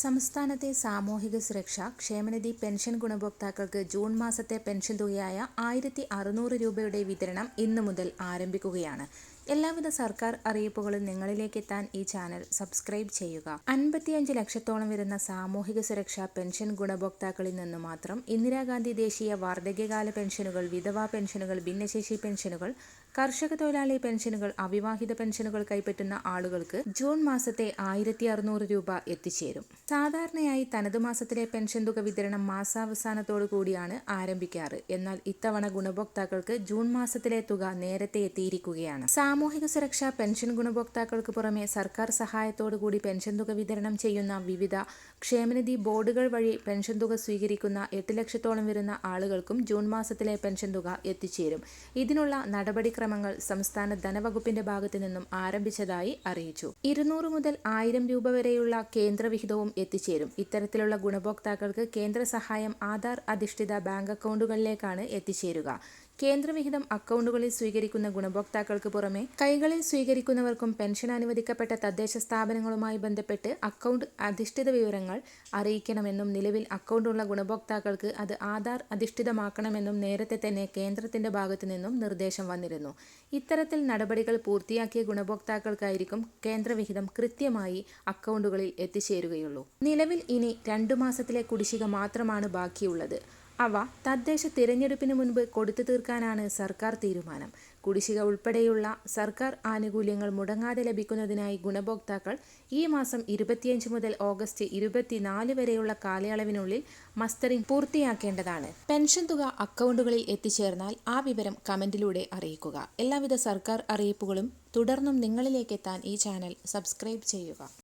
സംസ്ഥാനത്തെ സാമൂഹിക സുരക്ഷ ക്ഷേമനിധി പെൻഷൻ ഗുണഭോക്താക്കൾക്ക് ജൂൺ മാസത്തെ പെൻഷൻ തുകയായ ആയിരത്തി അറുന്നൂറ് രൂപയുടെ വിതരണം ഇന്നു മുതൽ ആരംഭിക്കുകയാണ്. എല്ലാവിധ സർക്കാർ അറിയിപ്പുകളും നിങ്ങളിലേക്ക് എത്താൻ ഈ ചാനൽ സബ്സ്ക്രൈബ് ചെയ്യുക. അൻപത്തിയഞ്ച് ലക്ഷത്തോളം വരുന്ന സാമൂഹിക സുരക്ഷാ പെൻഷൻ ഗുണഭോക്താക്കളിൽ നിന്ന് മാത്രം ഇന്ദിരാഗാന്ധി ദേശീയ വാർദ്ധക്യകാല പെൻഷനുകൾ വിധവാ പെൻഷനുകൾ ഭിന്നശേഷി പെൻഷനുകൾ കർഷക തൊഴിലാളി പെൻഷനുകൾ അവിവാഹിത പെൻഷനുകൾ കൈപ്പറ്റുന്ന ആളുകൾക്ക് ജൂൺ മാസത്തെ ആയിരത്തി അറുന്നൂറ് രൂപ എത്തിച്ചേരും. സാധാരണയായി തനത് മാസത്തിലെ പെൻഷൻ തുക വിതരണം മാസാവസാനത്തോടു കൂടിയാണ് ആരംഭിക്കാറ്. എന്നാൽ ഇത്തവണ ഗുണഭോക്താക്കൾക്ക് ജൂൺ മാസത്തിലെ തുക നേരത്തെ എത്തിയിരിക്കുകയാണ്. സാമൂഹിക സുരക്ഷാ പെൻഷൻ ഗുണഭോക്താക്കൾക്ക് പുറമെ സർക്കാർ സഹായത്തോടു കൂടി പെൻഷൻ തുക വിതരണം ചെയ്യുന്ന വിവിധ ക്ഷേമനിധി ബോർഡുകൾ വഴി പെൻഷൻ തുക സ്വീകരിക്കുന്ന എട്ട് ലക്ഷത്തോളം വരുന്ന ആളുകൾക്കും ജൂൺ മാസത്തിലെ പെൻഷൻ തുക എത്തിച്ചേരും. ഇതിനുള്ള നടപടിക്രമങ്ങൾ സംസ്ഥാന ധനവകുപ്പിന്റെ ഭാഗത്തു നിന്നും ആരംഭിച്ചതായി അറിയിച്ചു. ഇരുന്നൂറ് മുതൽ ആയിരം രൂപ വരെയുള്ള കേന്ദ്രവിഹിതവും എത്തിച്ചേരും. ഇത്തരത്തിലുള്ള ഗുണഭോക്താക്കൾക്ക് കേന്ദ്ര സഹായം ആധാർ അധിഷ്ഠിത ബാങ്ക് അക്കൗണ്ടുകളിലേക്കാണ് എത്തിച്ചേരുക. കേന്ദ്രവിഹിതം അക്കൗണ്ടുകളിൽ സ്വീകരിക്കുന്ന ഗുണഭോക്താക്കൾക്ക് പുറമെ കൈകളിൽ സ്വീകരിക്കുന്നവർക്കും പെൻഷൻ അനുവദിക്കപ്പെട്ട തദ്ദേശ സ്ഥാപനങ്ങളുമായി ബന്ധപ്പെട്ട് അക്കൗണ്ട് അധിഷ്ഠിത വിവരങ്ങൾ അറിയിക്കണമെന്നും നിലവിൽ അക്കൗണ്ടുള്ള ഗുണഭോക്താക്കൾക്ക് അത് ആധാർ അധിഷ്ഠിതമാക്കണമെന്നും നേരത്തെ തന്നെ കേന്ദ്രത്തിന്റെ ഭാഗത്തു നിന്നും നിർദ്ദേശം വന്നിരുന്നു. ഇത്തരത്തിൽ നടപടികൾ പൂർത്തിയാക്കിയ ഗുണഭോക്താക്കൾക്കായിരിക്കും കേന്ദ്രവിഹിതം കൃത്യമായി അക്കൗണ്ടുകളിൽ എത്തിച്ചേരുകയുള്ളൂ. നിലവിൽ ഇനി രണ്ടു മാസത്തിലെ കുടിശ്ശിക മാത്രമാണ് ബാക്കിയുള്ളത്. അവ തദ്ദേശ തിരഞ്ഞെടുപ്പിന് മുൻപ് കൊടുത്തു തീർക്കാനാണ് സർക്കാർ തീരുമാനം. കുടിശ്ശിക ഉൾപ്പെടെയുള്ള സർക്കാർ ആനുകൂല്യങ്ങൾ മുടങ്ങാതെ ലഭിക്കുന്നതിനായി ഗുണഭോക്താക്കൾ ഈ മാസം ഇരുപത്തിയഞ്ച് മുതൽ ഓഗസ്റ്റ് ഇരുപത്തിനാല് വരെയുള്ള കാലയളവിനുള്ളിൽ മസ്റ്ററിംഗ് പൂർത്തിയാക്കേണ്ടതാണ്. പെൻഷൻ തുക അക്കൗണ്ടുകളിൽ എത്തിച്ചേർന്നാൽ ആ വിവരം കമന്റിലൂടെ അറിയിക്കുക. എല്ലാവിധ സർക്കാർ അറിയിപ്പുകളും തുടർന്നും നിങ്ങളിലേക്ക് എത്താൻ ഈ ചാനൽ സബ്സ്ക്രൈബ് ചെയ്യുക.